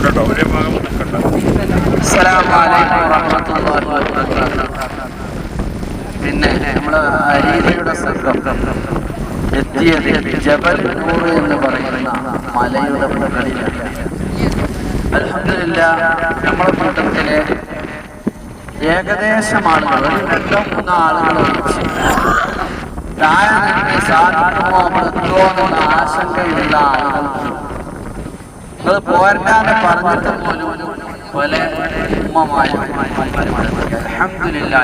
നിന്നോട്ടെ കേട്ടോ. ഒരേ ഭാഗം നിൽക്കണ്ട അസ്സലാമു അലൈക്കും വറഹ്മത്തുള്ളാഹി വബറകാതുഹു. പിന്നെ നമ്മൾ അരീതയുടെ സംഘം എത്തിയത് ജബൽ എന്ന് പറയുന്ന മലയുടെ മുകളിലാണ്. നമ്മളെ കൂട്ടത്തിലെ ഏകദേശം ആളുകൾ രണ്ടോ മൂന്നോ ആളുകൾ ഒഴിച്ച് താഴെ എന്നുള്ള ആശങ്കയുള്ള ആളുകൾ നിങ്ങൾ പോരണ്ടാന്ന് പറഞ്ഞിട്ട് പോലും പല ഉമ്മമാരും അൽഹംദുലില്ലാ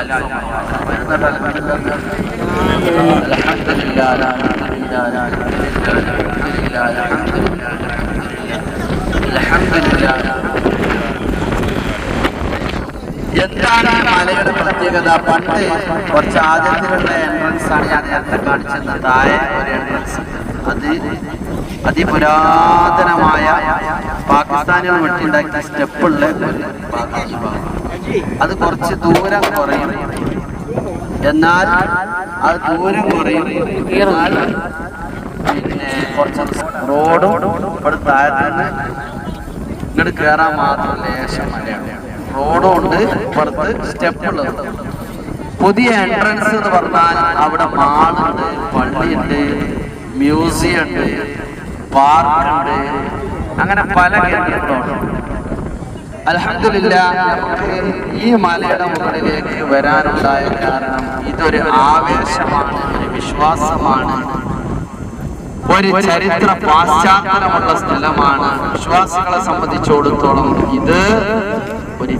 എന്താണ് മലയുടെ പ്രത്യേകത? പണ്ട് കുറച്ച് ആദ്യത്തിലുള്ള എൻട്രൻസ് ആണ് ഞാൻ നേരത്തെ കാണിച്ചത്. താഴെ ഒരു എൻട്രൻസ് അത് അതിപുരാതനമായ പാകിസ്ഥാനികൾ വെട്ടിണ്ടാക്കിയ സ്റ്റെപ്പുള്ള അത് കുറച്ച് ദൂരം കുറയും. എന്നാൽ അത് ദൂരം കുറയും. പിന്നെ കുറച്ച് റോഡും ഇവിടെ താഴെ ഇങ്ങോട്ട് കയറാൻ മാത്രം ലേശം റോഡും ഉണ്ട് പുറത്ത് സ്റ്റെപ്പുള്ളത്. പുതിയ എൻട്രൻസ് എന്ന് പറഞ്ഞാൽ അവിടെ മാളുണ്ട് പള്ളിയുണ്ട് മ്യൂസിയം ഉണ്ട്. പാർക്കുണ്ട്. അങ്ങനെ പല കേന്ദ്രങ്ങളുണ്ട്. അലഹമില്ല ഈ മലയുടെ മുകളിലേക്ക് വരാനുണ്ടായ കാരണം ഇതൊരു ആവേശമാണ് ഒരു വിശ്വാസമാണ്. ഒരു ചരിത്ര പാശ്ചാത്തലമുള്ള സ്ഥലമാണ്. വിശ്വാസികളെ സംബന്ധിച്ചിടത്തോളം ഇത് ഒരു.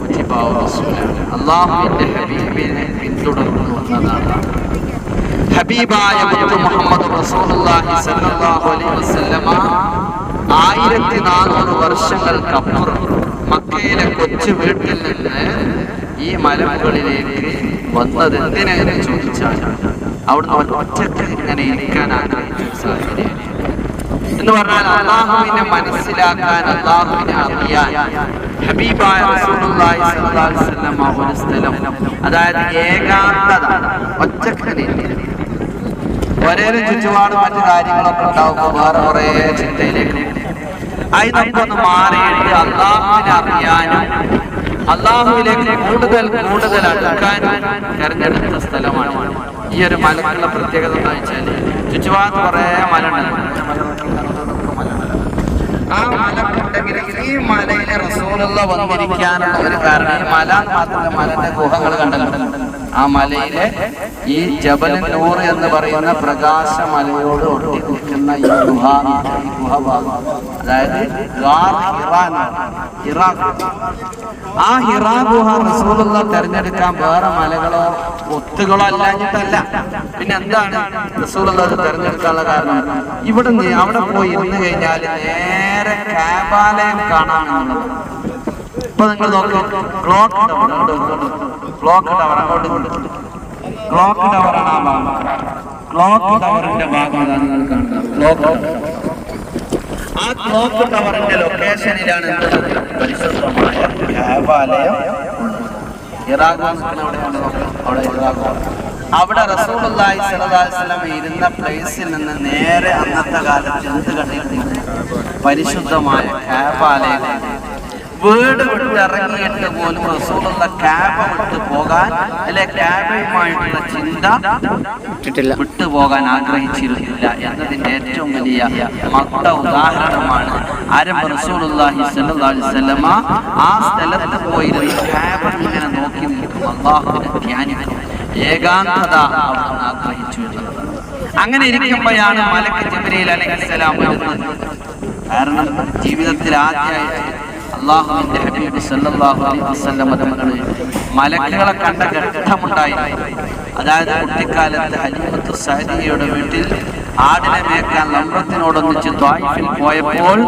അള്ളാഹുവിന്റെ ഹബീബിനെ പിന്തുടർന്നു വന്നതാണ് ഹബീബായ മുഹമ്മദ് ആയിരത്തി നാനൂറ് വർഷങ്ങൾക്കപ്പുറം മക്കയിലെ കൊച്ചു വീട്ടിൽ നിന്ന് ഈ മലമുകളിലേക്ക് വന്നത് എന്തിനെന്ന് ചോദിച്ചാൽ അവിടുന്ന് ഒറ്റയ്ക്ക് ഇങ്ങനെ ആഗ്രഹിച്ച സാഹചര്യം എന്ന് പറഞ്ഞാൽ അള്ളാഹുവിനെ മനസ്സിലാക്കാൻ അള്ളാഹുവിനെ അറിയാൻ ഹബീബായ ഒരു സ്ഥലം അതായത് ഏകാന്തത ഒറ്റയ്ക്ക് ഒരേ ചുറ്റുപാടും മറ്റു കാര്യങ്ങളൊക്കെ ഉണ്ടാവുമ്പോൾ വേറെ കുറെ ചിന്തയിലേക്ക് അതിനൊക്കെ ഒന്ന് മാറിയിട്ട് അള്ളാഹുവിനെ അറിയാനും അള്ളാഹുവിലേക്ക് കൂടുതൽ കൂടുതൽ അടുക്കാനും തെരഞ്ഞെടുത്ത സ്ഥലമാണ്. ഈ ഒരു മലക്കുള്ള പ്രത്യേകത എന്താ വെച്ചാൽ ചുറ്റുപാട് കുറെ മല ആ മലക്കുണ്ടെങ്കിൽ ഈ മലയിലെ റസൂലുള്ള വന്നിരിക്കാനുള്ള ഒരു കാരണം ഈ മല എന്ന് മാത്രമല്ല മലന്റെ ഗുഹകൾ കണ്ടല്ലോ. ആ മലയിലെ ഈ ജബൽ നൂർ എന്ന് പറയുന്ന പ്രകാശ മലയോട് ഒട്ടി നിൽക്കുന്ന ഈ ഗുഹ ഈ ഗുഹ ഭാഗം. അതായത് ഗാർ ആ ഹിറാ ഗുഹ റസൂലുള്ള തെരഞ്ഞെടുക്കാൻ വേറെ മലകളോ ഒത്തുകളോ അല്ലാഞ്ഞിട്ടല്ല പിന്നെ എന്താണ് റസൂലുള്ള തെരഞ്ഞെടുക്കാനുള്ള കാരണം? ഇവിടെ അവിടെ പോയി ഇരുന്ന് കഴിഞ്ഞാൽ നേരെ കാബാലയം കാണാനാണ് ഇപ്പൊ നിങ്ങൾ നോക്കൂ ക്ലോക്ക് ടവർ ക്ലോക്ക് ടവർ അങ്ങോട്ട് ക്ലോക്ക് ടവർ ആണ് ആ ഭാഗം. ക്ലോക്ക് ടവറിന്റെ ഭാഗം നിങ്ങൾ കാണുന്നത്. ക്ലോക്ക് ആ ക്ലോക്ക് ടവറിന്റെ ലൊക്കേഷനിലാണ് പരിശുദ്ധമായ അവിടെ അലൈഹി വസല്ലം ഇരുന്ന പ്ലേസിൽ നിന്ന് നേരെ അന്നത്തെ കാലത്ത് എന്ത് കണ്ടിട്ടുണ്ട്? പരിശുദ്ധമായ കാബാലയം വീട് വിട്ടിറങ്ങിയിട്ട് പോലും റസൂലുള്ള ക്യാബ് വിട്ട് പോകാൻ അല്ലെ ക്യാബുമായിട്ടുള്ള ചിന്ത വിട്ടുപോകാൻ ആഗ്രഹിച്ചിരുന്നില്ല എന്നതിന്റെ ഏറ്റവും വലിയ മക്ത ഉദാഹരണമാണ് ആരം റസൂലുള്ളാഹി സ്വല്ലല്ലാഹി അലൈഹി വസല്ലമ ആ സ്ഥലത്ത് പോയിരുന്ന ക്യാബ് ഇങ്ങനെ നോക്കി നിൽക്കും. അള്ളാഹുവിനെ ധ്യാനിക്കും. ഏകാന്തത അവിടുന്ന് ആഗ്രഹിച്ചു. അങ്ങനെ ഇരിക്കുമ്പോഴാണ് മലക്ക് ജിബ്രീൽ അലൈഹിസ്സലാം വരുന്നത്. കാരണം ജീവിതത്തിൽ ആദ്യമായിട്ട് അള്ളാഹുവിന്റെ ഹബീബ് സല്ലല്ലാഹു അലൈഹി വസല്ലം തങ്ങളെ മലക്കുകളെ കണ്ട ഘട്ടമുണ്ടായി അതായത് കുട്ടിക്കാലത്ത് ഹലീമത്തു സഹദിയയുടെ വീട്ടിൽ ആടിനെ മേക്കാൻ ലംബത്തിനോടൊന്നിച്ച് ദ്വായിഫിൽ പോയപ്പോൾ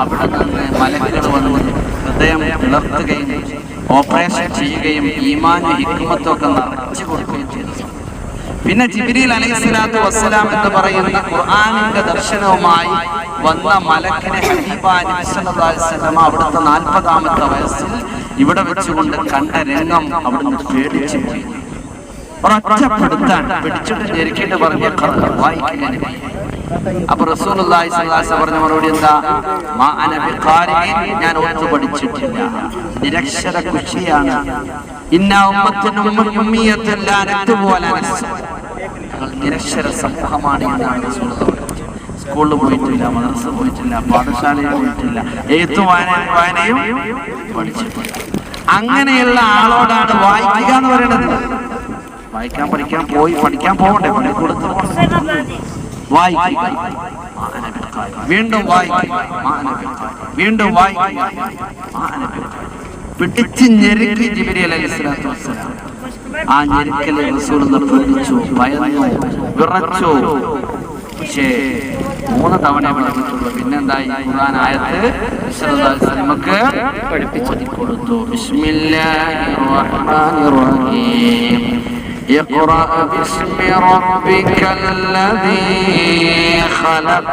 അവിടെ നിന്ന് മലക്കുകൾ വന്ന് ഹൃദയം പിളർത്തുകയും ഓപ്പറേഷൻ ചെയ്യുകയും ഈമാനും ഹിക്മത്തൊക്കെ നിറച്ചു കൊടുക്കുകയും ചെയ്തു. പിന്നെ ജിബിരിൽ അലൈഹിസ്സലാത്തു വസ്സലാം എന്ന് പറയുന്ന ഖുർആനിന്റെ ദർശനവുമായി വന്ന മലക്കിനെ അവിടുത്തെ നാൽപ്പതാമത്തെ വയസ്സിൽ ഇവിടെ വെച്ചുകൊണ്ട് കണ്ട രംഗം അവിടുന്ന് പേടിച്ചു പിടിച്ചിട്ട് അപ്പൊ റസൂലുള്ളാഹി മാ അന ഞാൻ നിരക്ഷര കുഷിയാണ് പോലെ നിരക്ഷര എന്നാണ് സ്കൂളിൽ പോയിട്ടില്ല മദ്രസ പോയിട്ടില്ല പാഠശാലയിൽ പോയിട്ടില്ല എഴുത്തു വായന വായനയും പഠിച്ചിട്ടില്ല. അങ്ങനെയുള്ള ആളോടാണ് വായിക്കുക എന്ന് പറയുന്നത്. വായിക്കാൻ പഠിക്കാൻ പോയി പഠിക്കാൻ പോകണ്ടേ? പണി കൊടുത്തു. വീണ്ടും. വീണ്ടും. പിടിച്ച് ഞെരുക്കി ജിബിരി അലൈഹി സ്വലാത്തു വസ്സലാം. ആ ഞെരുക്കലെ റസൂൽ നിർബന്ധിച്ചു ഭയന്നു വിറച്ചു. പക്ഷേ മൂന്ന് തവണ പഠിപ്പിച്ചുള്ളൂ പിന്നെന്തായി ഖുർആൻ ആയത്ത് നമുക്ക് പഠിപ്പിച്ചു കൊടുത്തു ബിസ്മില്ലാഹിർ റഹ്മാനിർ റഹീം اقرأ باسم ربك الذي خلق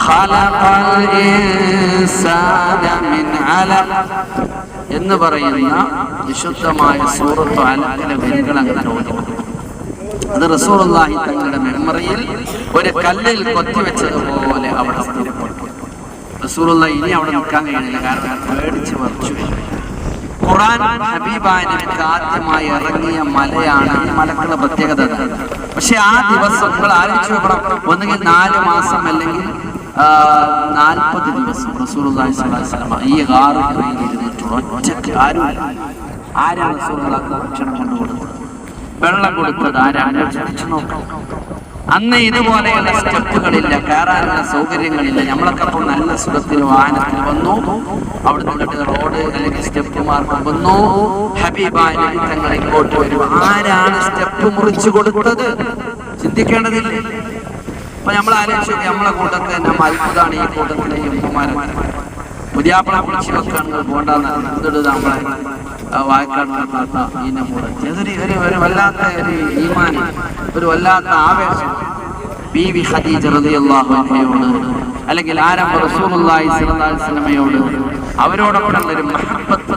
خلق الإنسان من علق എന്ന് പറയുന്ന വിശുദ്ധമായ സൂറത്ത് അലക്കിലെ വരികൾ അങ്ങനെ ഓതി അത് റസൂലുള്ളാഹി തങ്ങളുടെ മെമ്മറിയിൽ ഒരു കല്ലിൽ കൊത്തിവെച്ചതുപോലെ അവിടെ റസൂലുള്ള ഇനി അവിടെ നിൽക്കാൻ കഴിയുന്നില്ല കാരണം പേടിച്ച് വർച്ചു ആദ്യമായി ഇറങ്ങിയ മലയാണ് ഈ മലക്കുള്ള പ്രത്യേകത. പക്ഷെ ആ ദിവസം നിങ്ങൾ ആലോചിച്ച് നോക്കണം ഒന്നുകിൽ നാല് മാസം അല്ലെങ്കിൽ നാൽപ്പത് ദിവസം അലൈഹി വസല്ലം ഈ ആറ് ആരും ആരാണ് ഭക്ഷണം കൊണ്ടുകൊടുത്തത്? വെള്ളം കൊടുത്തത് ആരാണ്? ചോദിച്ചു നോക്കാം. അന്ന് ഇതുപോലെയുള്ള സ്റ്റെപ്പുകളില്ല കയറാനുള്ള സൗകര്യങ്ങളില്ല. നമ്മളൊക്കെ അപ്പോൾ നല്ല സുഖത്തിൽ വാഹനത്തിൽ വന്നു. അവിടെ നിന്നിട്ട് റോഡ് അല്ലെങ്കിൽ സ്റ്റെപ്പ് മാർഗം വന്നു ഹബീബായ ഇങ്ങോട്ട് വരും. ആരാണ് സ്റ്റെപ്പ് മുറിച്ചു കൊടുത്തത്? ചിന്തിക്കേണ്ടതില്ല. അപ്പൊ നമ്മൾ ആലോചിച്ചു നമ്മളെ കൂട്ടത്തിൽ തന്നെ അത്ഭുതമാണ് ഈ കൂട്ടത്തിലെ യുവമാരന്മാരെ പുതിയാപ്പിളെ കുളിച്ച് വെക്കാൻ പോണ്ടെന്ന് എന്തിട്ട് നമ്മളെ? വായിക്കാത്ത ഈനെ മുറിച്ച് അതൊരു ഒരു ഒരു വല്ലാത്ത ഒരു ഈമാൻ ഒരു വല്ലാത്ത ആവേശം. ബി വി ഖദീജ റളിയല്ലാഹു അൻഹയോട് അല്ലെങ്കിൽ ആരംഭ റസൂലുള്ളാഹി സ്വല്ലല്ലാഹി അലൈഹി വസല്ലമയോട് അവരോടൊപ്പം ഒരു മഹബ്ബത്ത്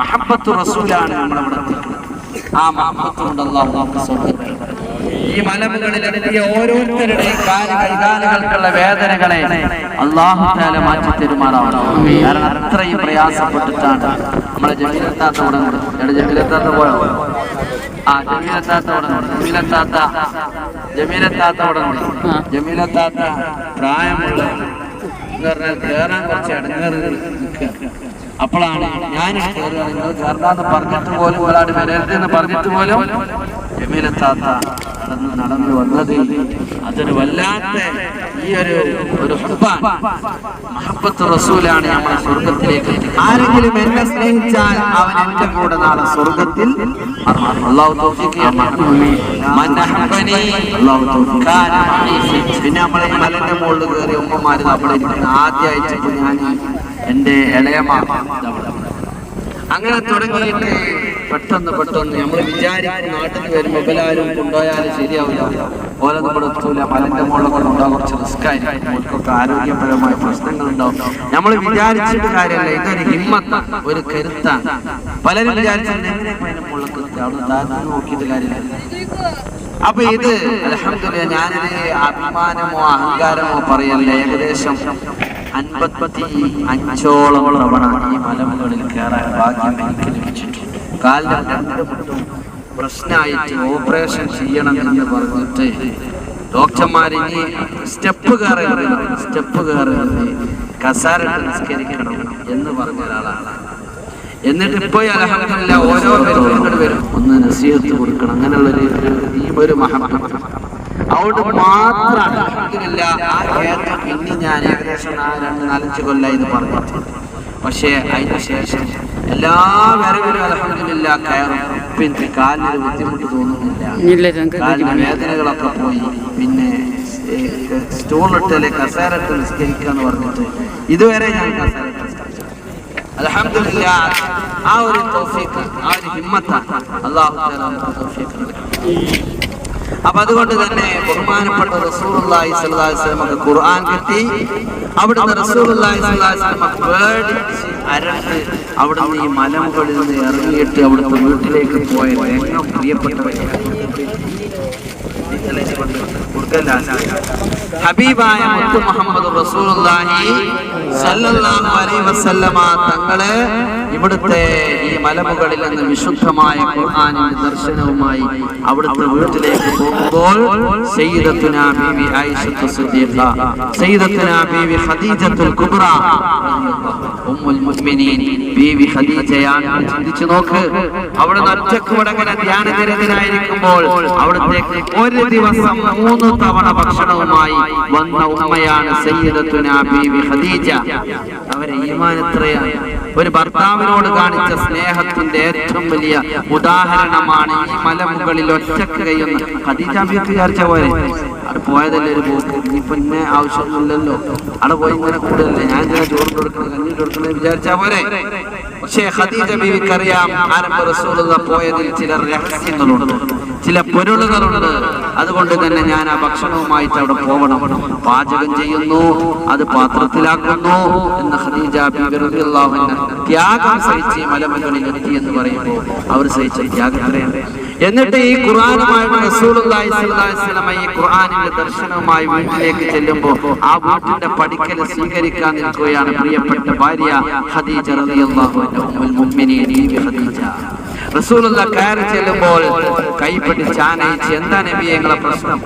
മഹബ്ബത്ത് റസൂലാണ് നമ്മളവിടെ എത്തിക്കുന്നത്. ആ മഹബ്ബത്ത് കൊണ്ട് അല്ലാഹു നമുക്ക് സ്വർഗത്തിൽ ഈ മലമുകളിലെത്തിയ ഓരോരുത്തരുടെയും വേദനകളെ അള്ളാഹു മാറ്റി തരുമാറാവണം. കാരണം അത്രയും പ്രയാസപ്പെട്ടിട്ടാണ് നമ്മളെ ജമീലെത്താത്ത ജമീലെത്താത്ത പോയോ? ആ ജമീലെത്താത്ത ജമീലെത്താത്ത ജമീലെത്താത്ത ജമീലെത്താത്ത പ്രായമുള്ള എന്ന് പറഞ്ഞാൽ കുറച്ച് നിൽക്കുക. അപ്പോഴാണ് ഞാൻ കയറുകയാണ് നിങ്ങൾ കയറണ്ടെന്ന് പറഞ്ഞിട്ട് പോലും ഒരാട് വരരുതെന്ന് പറഞ്ഞിട്ട് പോലും ജമീലെത്താത്ത നടന്ന് നടന്നു വന്നത് അതൊരു വല്ലാത്ത ഈ ഒരു ഒരു മഹപ്പത്ത് മഹബ്ബത്ത് റസൂലാണ് നമ്മളെ സ്വർഗത്തിലേക്ക് ആരെങ്കിലും എന്നെ സ്നേഹിച്ചാൽ അവൻ എന്റെ കൂടെ നാളെ സ്വർഗത്തിൽ. പിന്നെ നമ്മളെ മലന്റെ മുകളിൽ കയറി ഉമ്മമാര് നമ്മളെ ആദ്യമായിട്ട് ഞാൻ എന്റെ ഇളയമാ അങ്ങനെ തുടങ്ങിയിട്ട് പെട്ടെന്ന് പെട്ടെന്ന് നമ്മൾ വിചാരിക്കും നാട്ടിൽ വരുമ്പോൾ എല്ലാവരും കൊണ്ടുപോയാലും ശരിയാവില്ല. ഓരോ നമ്മൾ എത്തൂല മലന്റെ മുകളിൽ കൊണ്ടുപോകാൻ കുറച്ച് റിസ്ക് ആയിരിക്കും. അവർക്കൊക്കെ ആരോഗ്യപരമായ പ്രശ്നങ്ങളുണ്ടാവും. നമ്മൾ വിചാരിച്ചിട്ട് കാര്യമല്ല ഇതൊരു ഹിമ്മത്ത ഒരു കരുത്താണ്. പലരും വിചാരിച്ചിട്ട് കാര്യമില്ല. അപ്പൊ ഇത് അലഹമില്ല ഞാനിത് അഭിമാനമോ അഹങ്കാരമോ പറയല്ല. ഏകദേശം അൻപത്തി അഞ്ചോളം തവണ ഈ മലമുകളിൽ കയറാൻ ഭാഗ്യം എനിക്ക് ലഭിച്ചിട്ടുണ്ട്. കാലിന്റെ രണ്ട് മുട്ടും പ്രശ്നമായിട്ട് ഓപ്പറേഷൻ ചെയ്യണം എന്ന് പറഞ്ഞിട്ട് ഡോക്ടർമാർ ഇനി സ്റ്റെപ്പ് കയറരുത് സ്റ്റെപ്പ് കയറരുത് കസാര നിസ്കരിക്കണം എന്ന് പറഞ്ഞ ഒരാളാണ്. എന്നിട്ട് ഇപ്പൊ അലഹമില്ല ഓരോ പേരും വരും. ഒന്ന് നസീഹത്ത് കൊടുക്കണം. അങ്ങനെയുള്ള ഈ ഒരു മഹബത്ത് അതുകൊണ്ട് മാത്രം അലഹമില്ല ആ കേരളം പിന്നെ ഞാൻ ഏകദേശം നാല് രണ്ട് നാലഞ്ച് കൊല്ലം ഇത് പറഞ്ഞിട്ട് പക്ഷേ അതിന് എല്ലാ വരവിലും അലഹമില്ല കയറും പിന്നെ കാലിന് ബുദ്ധിമുട്ട് തോന്നുന്നില്ല. വേദനകളൊക്കെ പോയി. പിന്നെ സ്റ്റൂളിട്ടല്ലേ കസേരട്ട് നിസ്കരിക്കുക എന്ന് പറഞ്ഞിട്ട് ഇതുവരെ ഞാൻ കസേരട്ട് അലഹമില്ല ആ ഒരു ആ ഒരു ഹിമ്മത്താണ് അള്ളാഹു നമുക്ക് തൗഫീഖ് നൽകട്ടെ. അപ്പൊ അതുകൊണ്ട് തന്നെ ബഹുമാനപ്പെട്ട അലൈഹി വസല്ലമക്ക് ഖുർആൻ കിട്ടി. അവിടുന്ന് വസല്ലമ പേടിച്ച് അരണ്ട് അവിടുന്ന് ഈ മലമുകളിൽ നിന്ന് ഇറങ്ങിയിട്ട് അവിടുത്തെ വീട്ടിലേക്ക് പോയ പ്രിയപ്പെട്ടവരാണ് ഹബീബായ മുഹമ്മദ് റസൂലുള്ളാഹി വസല്ലമ തങ്ങളെ ഇവിടുത്തെ ഈ മലമുകളിൽ നിന്ന് വിശുദ്ധമായ ഖുർആനിന്റെ ദർശനവുമായി അവിടുത്തെ വീട്ടിലേക്ക് പോകുമ്പോൾ ബീവി ആയിഷത്തു ബീവി ഖദീജത്തുൽ കുബ്ര ഉമ്മുൽ മുഅ്മിനീൻ. ബീവി ചിന്തിച്ചു നോക്ക്. അവിടെ ഒറ്റയ്ക്ക് വടങ്ങനെ ധ്യാനനിരതനായിരിക്കുമ്പോൾ അവിടത്തേക്ക് ഒരു ദിവസം മൂന്ന് തവണ ഭക്ഷണവുമായി വന്ന ഉമ്മയാണ് സയ്യിദത്തുന ബീവി ഖദീജ. അവരെ ഈമാൻ എത്രയാണ്? ഒരു ഭർത്താവിനോട് കാണിച്ച സ്നേഹത്തിന്റെ ഏറ്റവും വലിയ ഉദാഹരണമാണ് ഈ മലമുകളിൽ ഒറ്റയ്ക്ക് കഴിയുന്ന ഖദീജ ബീവി വിചാരിച്ച പോലെ. അവിടെ പോയതല്ലേ ഒരു പോക്ക്? നീ പിന്നെ ആവശ്യമൊന്നുമില്ലല്ലോ. അവിടെ പോയി ഇങ്ങനെ കൂടുതലല്ലേ ഞാൻ ഇങ്ങനെ ചോറ് കൊടുക്കണം കഞ്ഞി കൊടുക്കണം വിചാരിച്ചാ പോരെ പക്ഷേ ഖദീജ ബീവിക്കറിയാം ആരംഭ റസൂലുള്ള പോയതിൽ ചില രഹസ്യങ്ങളുണ്ട്. ചില പൊരുളുകളുണ്ട്. അതുകൊണ്ട് തന്നെ ഞാൻ ആ ഭക്ഷണവുമായിട്ട് അവിടെ പോകണം. പാചകം ചെയ്യുന്നു അത് പാത്രത്തിലാക്കുന്നു എന്ന് ഖദീജ ത്യാഗം സഹിച്ച് മലമുകളിൽ എത്തി എന്ന് പറയുമ്പോൾ അവർ സഹിച്ച ത്യാഗത്രയാണ് എന്നിട്ട് ഈ ഖുർആനുമായിട്ട് റസൂലുള്ളാഹി അലൈഹി ഖുർആനിന്റെ ദർശനവുമായി വീട്ടിലേക്ക് ചെല്ലുമ്പോൾ ആ വീട്ടിന്റെ പടിക്കൽ സ്വീകരിക്കാൻ നിൽക്കുകയാണ് പ്രിയപ്പെട്ട ഭാര്യ ഖദീജ റളിയല്ലാഹു അൻഹ ഉമ്മുൽ മുഅ്മിനീൻ ഖദീജ റസൂലുള്ള കയറി ചെല്ലുമ്പോൾ കൈ പിടിച്ച് ആനയിച്ച് എന്താ നബിയെ നിങ്ങളെ പ്രശ്നം?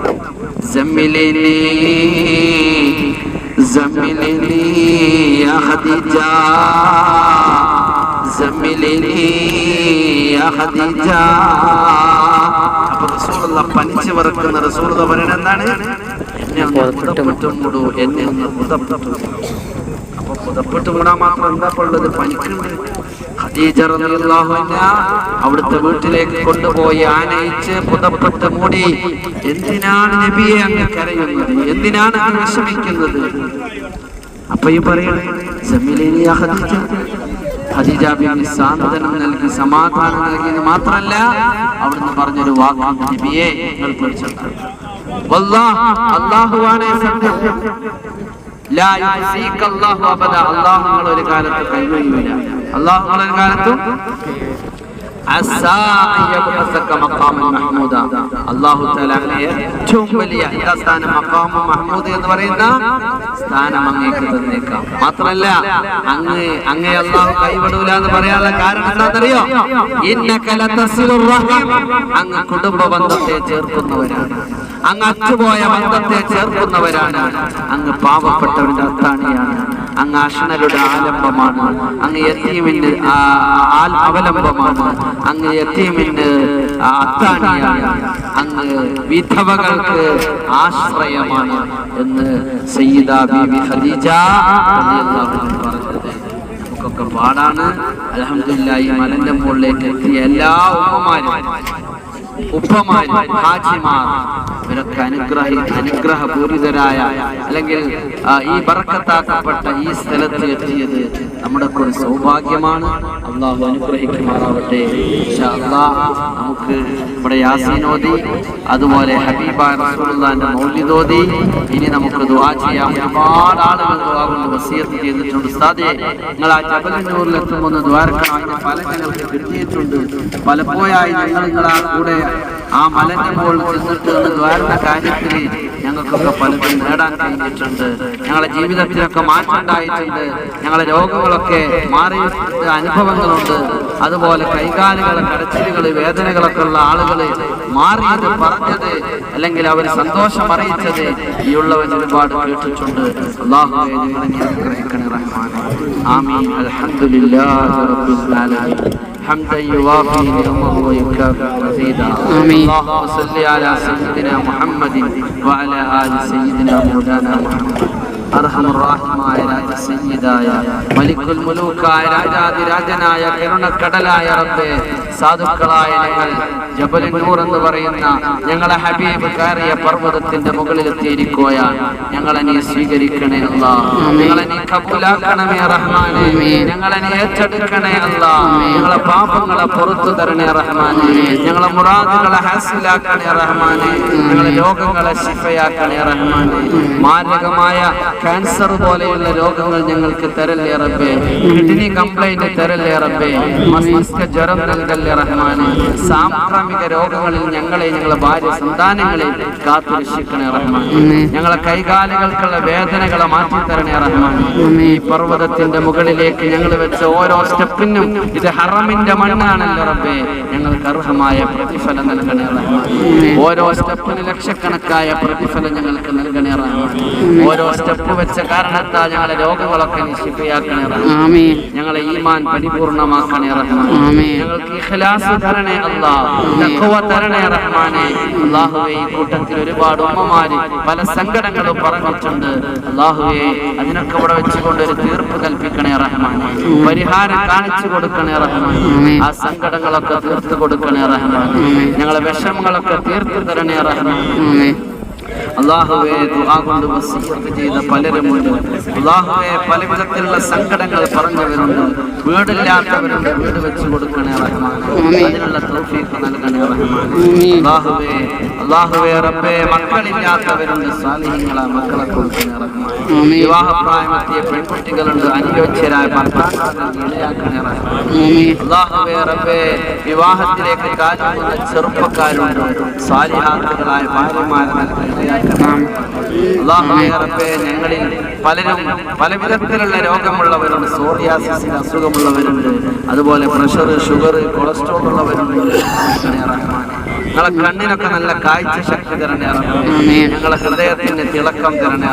പനിച്ചു വിറക്കുന്ന റസൂലുള്ള പറയണ എന്താണ്? എന്നെ പുതപ്പിട്ട് എന്നെ ഒന്ന് പുതപ്പിട്ട് മൂടൂ. അപ്പൊ പുതപ്പിട്ട് മൂടാൻ മാത്രം എന്താ ഉള്ളത്? പനിക്കുണ്ട്. അവിടുത്തെ വീട്ടിലേക്ക് കൊണ്ടുപോയി ആനയിച്ച് പുതപ്പെട്ട് മൂടി. എന്തിനാണ് നബിയെ അങ്ങ് കരയുന്നത്? എന്തിനാണ് അങ്ങ് വിഷമിക്കുന്നത്? അപ്പൊ ഈ പറയണേ ഖദീജ നൽകി വാക്ക് നബിയെ നിങ്ങൾ അബദ. ഒരു കാലത്ത് കൈവഴിയൂല നിങ്ങൾ കാലത്തും ഏറ്റവും വലിയ മഹ്മൂദ് എന്ന് പറയുന്ന തന്നേക്കാം. മാത്രമല്ല അങ്ങ് എന്ന് പറയാനുള്ള കാരണം എന്താണെന്നറിയോ? കുടുംബ ബന്ധത്തെ ചേർക്കുന്നവരാണ്. അങ്ങ് അച്ചുപോയ ബന്ധത്തെ ചേർക്കുന്നവരാണ്. അങ്ങ് പാവപ്പെട്ടവരുടെ അത്താണിയാണ്. അങ്ങ് അഷണരുടെ ആലംബമാണ്. അങ്ങ് യത്തീമിന്റെ അവലംബമാണ്. അങ്ങ് യത്തീമിന് ആ, അത്താണിയാണ്. അങ്ങ് വിധവകൾക്ക് ആശ്രയമാണ് എന്ന് സയ്യിദ ബിബി ഖദീജ പാടാണ്. അൽഹംദുലില്ലാ ഈ മലന്റെ മുകളിലേക്ക് എത്തിയ എല്ലാ ഉമ്മമാരും ഉപ്പമാർ ഹാജിമാർ ഇവരൊക്കെ അനുഗ്രഹ അനുഗ്രഹപൂരിതരായ അല്ലെങ്കിൽ ഈ ബറക്കത്താക്കപ്പെട്ട ഈ സ്ഥലത്ത് എത്തിയത് നമ്മുടെ ഒരു സൗഭാഗ്യമാണ്. അള്ളാഹു അനുഗ്രഹിക്കുമാറാവട്ടെ. നമുക്ക് ഇവിടെ യാസീനോദി അതുപോലെ ഹബീബ റസൂലുള്ളാഹിന്റെ മൗലിദോദി ഇനി നമുക്ക് ദുവാ ചെയ്യാം. ഒരുപാട് ആളുകൾ കൊണ്ട് വസിയത്ത് ചെയ്തിട്ടുണ്ട്. ഉസ്താദേ നിങ്ങൾ ആ ജബലിനൂറിൽ എത്തുമ്പോൾ ദ്വാരക്കണം അതിന്റെ കിട്ടിയിട്ടുണ്ട്. പലപ്പോഴായി ഞങ്ങൾ നിങ്ങളാ കൂടെ ആ മലന്റെ മുകളിൽ ചെന്നിട്ട് എന്ന് ദ്വാരുന്ന കാര്യത്തിൽ ഞങ്ങൾക്കൊക്കെ പലതും നേടാൻ കഴിഞ്ഞിട്ടുണ്ട്. ഞങ്ങളുടെ ജീവിതത്തിലൊക്കെ മാറ്റം ഉണ്ടായിട്ടുണ്ട് ഞങ്ങളുടെ രോഗങ്ങളൊക്കെ മാറി അനുഭവങ്ങളുണ്ട്. അതുപോലെ കൈകാലുകൾ കടച്ചിലുകൾ വേദനകളൊക്കെ ഉള്ള ആളുകൾ മാറിയത് പറഞ്ഞത് അല്ലെങ്കിൽ അവർ സന്തോഷം അറിയിച്ചത് ഈ ഉള്ളവൻ ഒരുപാട് കേട്ടിട്ടുണ്ട്. അള്ളാഹു ആമീൻ. അൽഹംദുലില്ലാഹി റബ്ബിൽ ആലമീൻ. حمدا يوافي نعمه ويكافئ مزيدا آمين. اللهم صل على سيدنا محمد وعلى ال سيدنا مولانا محمد അർഹമുറാഹിമായ രാജസയ്യിദായ മലിക്കുൽ മുലൂക്കായ രാജാതിരാജനായ കരുണക്കടലായ റബ്ബേ സാധുക്കളായ ഞങ്ങൾ ജബൽ നൂർ എന്ന് പറയുന്ന ഞങ്ങളെ ഹബീബ് കയറിയ പർവ്വതത്തിന്റെ മുകളിലെത്തിയിരിക്കുകയാണ് ഞങ്ങളെ നീ സ്വീകരിക്കണേ അല്ല ഞങ്ങളെ നീ കബൂലാക്കണമേ റഹ്മാനെ. ഞങ്ങളെ ഏറ്റെടുക്കണേ അല്ല. ഞങ്ങളെ പാപങ്ങളെ പുറത്തു തരണേ റഹ്മാനെ. ഞങ്ങളെ മുറാദുകളെ ഹാസിലാക്കണേ റഹ്മാനെ. ഞങ്ങളെ രോഗങ്ങളെ ശിഫയാക്കണേ റഹ്മാനെ. മാരകമായ ക്യാൻസർ പോലെയുള്ള രോഗങ്ങൾ ഞങ്ങൾക്ക് തരല്ലേ റബ്ബേ. കിഡ്നി കംപ്ലൈന്റ് തരല്ലേ റബ്ബേ. മസ്തിഷ്ക ജ്വരം നൽകല്ലേ റഹ്മാനെ. സാംക്രമിക രോഗങ്ങളിൽ ഞങ്ങളെ ഞങ്ങളെ ഭാര്യ സന്താനങ്ങളെ കാത്തു രക്ഷിക്കണേ റഹ്മാനെ ഞങ്ങളെ കൈകാലുകൾക്കുള്ള വേദനകളെ മാറ്റി തരണേ റഹ്മാനെ. ഈ പർവതത്തിന്റെ മുകളിലേക്ക് ഞങ്ങൾ വെച്ച ഓരോ സ്റ്റെപ്പിനും ഇത് ഹറമിന്റെ മണ്ണാണല്ലോ റബ്ബേ. ഞങ്ങൾക്ക് അർഹമായ പ്രതിഫലം നൽകണേ റഹ്മാൻ. ഓരോ സ്റ്റെപ്പിന് ലക്ഷക്കണക്കായ പ്രതിഫലം ഞങ്ങൾക്ക് നൽകണേ റഹ്മാൻ. ഓരോ സ്റ്റെപ്പ് വെച്ച കാരണത്താൽ ഞങ്ങളെ രോഗങ്ങളൊക്കെ നിശിപ്പയാക്കണേ ഞങ്ങളെ ഈമാൻ പരിപൂർണമാക്കണേ ഞങ്ങൾക്ക് ഇഖ്ലാസ് തരണേ അല്ലാ. തഖ്വ തരണേ റഹ്മാനെ. അല്ലാഹുവേ ഈ കൂട്ടത്തിൽ ഒരുപാട് ഉമ്മമാര് പല സങ്കടങ്ങളും പറഞ്ഞിട്ടുണ്ട്. അല്ലാഹുവേ അതിനൊക്കെ ഇവിടെ വെച്ചുകൊണ്ട് ഒരു തീർപ്പ് കൽപ്പിക്കണേ റഹ്മാനെ. പരിഹാരം കാണിച്ചു കൊടുക്കണേ റഹ്മാനെ. ആ സങ്കടങ്ങളൊക്കെ തീർത്തു കൊടുക്കണേ റഹ്മാനെ. ഞങ്ങളെ വിഷമങ്ങളൊക്കെ തീർത്തു തരണേ റഹ്മാനെ. അള്ളാഹുവെ കൊണ്ട് വസീയത്ത് ചെയ്ത പലരുമുണ്ട് അള്ളാഹുവെ പല വിധത്തിലുള്ള സങ്കടങ്ങൾ പറഞ്ഞവരുണ്ട്. വീടില്ലാത്തവരുണ്ട് വീട് വെച്ചു കൊടുക്കണേ റഹ്മാൻ അതിനുള്ള തൗഫീഖ് നൽകണേ റഹ്മാൻ അള്ളാഹുവെ അള്ളാഹുവെ റബ്ബേ മക്കളില്ലാത്തവരുണ്ട് സാലിഹ്യങ്ങളെ മക്കളെ കൊടുക്കണേ റഹ്മാൻ വിവാഹപ്രായമെത്തിയ പെൺകുട്ടികളുണ്ട് അനുയോജ്യരായ ഭർത്താക്കളെ ഇടയാക്കണേ റഹ്മാൻ അള്ളാഹുവേ റബ്ബേ വിവാഹത്തിലേക്ക് കാലുകുന്ന ചെറുപ്പക്കാരുണ്ട്. സാലിഹാത്തുകളായ ഭാര്യമാരെ നൽകി അള്ളാഹുവേ ഞങ്ങളിൽ പലരും പല വിധത്തിലുള്ള രോഗമുള്ളവരുണ്ട് സോറിയാസിസിന് അസുഖമുള്ളവരുണ്ട്. അതുപോലെ പ്രഷർ ഷുഗർ കൊളസ്ട്രോൾ ഉള്ളവരുണ്ട്. ഞങ്ങളെ കണ്ണിനൊക്കെ നല്ല കാഴ്ച ശക്തി തരണേ. ഞങ്ങളെ ഹൃദയത്തിന് തിളക്കം തരണേ.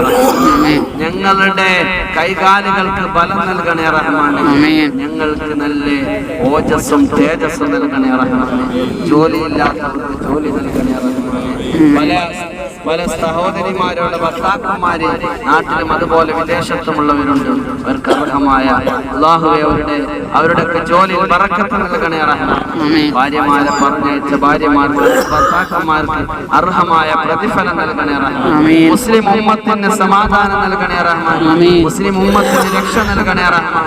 ഞങ്ങളുടെ കൈകാലുകൾക്ക് ബലം നൽകണേ റഹ്മാനെ. ഞങ്ങൾക്ക് നല്ല ഓജസ്സും തേജസ്സും നൽകണേ റഹ്മാനെ. ജോലിയില്ലാത്തവർക്ക് ജോലി നൽകണേ റഹ്മാനെ. പല പല സഹോദരിമാരുടെ ഭർത്താക്കന്മാരെ നാട്ടിലും അതുപോലെ വിദേശത്തുമുള്ളവരുണ്ട്. അവർക്ക് അർഹമായ അള്ളാഹുവെ അവരുടെ അവരുടെയൊക്കെ ജോലിയിൽ പറക്കത്ത് നൽകണേ ഭാര്യമാരെ പറഞ്ഞയച്ച ഭാര്യമാർക്ക് ഭർത്താക്കന്മാർക്ക് അർഹമായ പ്രതിഫലം നൽകണേ മുസ്ലിം ഉമ്മത്തിന് സമാധാനം നൽകണേ റഹ്മാൻ. മുസ്ലിം ഉമ്മത്തിന് രക്ഷ നൽകണേ റഹ്മാൻ.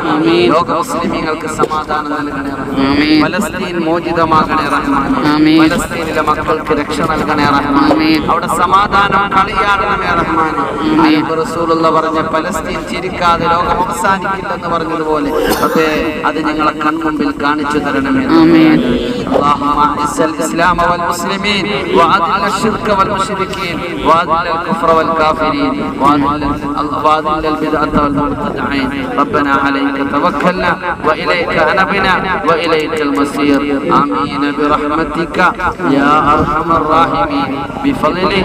ലോക മുസ്ലിമീങ്ങൾക്ക് സമാധാനം നൽകണേ റഹ്മാൻ. ആമീൻ. ഫലസ്തീൻ മോചിതമാകണേ റഹ്മാൻ. ആമീൻ. ഫലസ്തീനിലെ മക്കൾക്ക് രക്ഷ നൽകണേ റഹ്മാൻ. അവിടെ അവിടെ സമാധാനം കളിയാടണമേ റഹ്മാൻ ആമീൻ റസൂലുള്ള പറഞ്ഞ ഫലസ്തീൻ ചിരിക്കാതെ ലോകം അവസാനിക്കില്ലെന്ന് പറഞ്ഞതുപോലെ അതെ അത് ഞങ്ങളെ കൺമുമ്പിൽ കാണിച്ചു തരണമേ ആമീൻ اللهم اعز الاسلام والمسلمين واذل الشرك والمشركين واذل الكفر والكافرين واذل واذل البدعه والمبتدعين ربنا عليك توكلنا واليك انبنا واليك المصير امين برحمتك يا ارحم الراحمين بفضله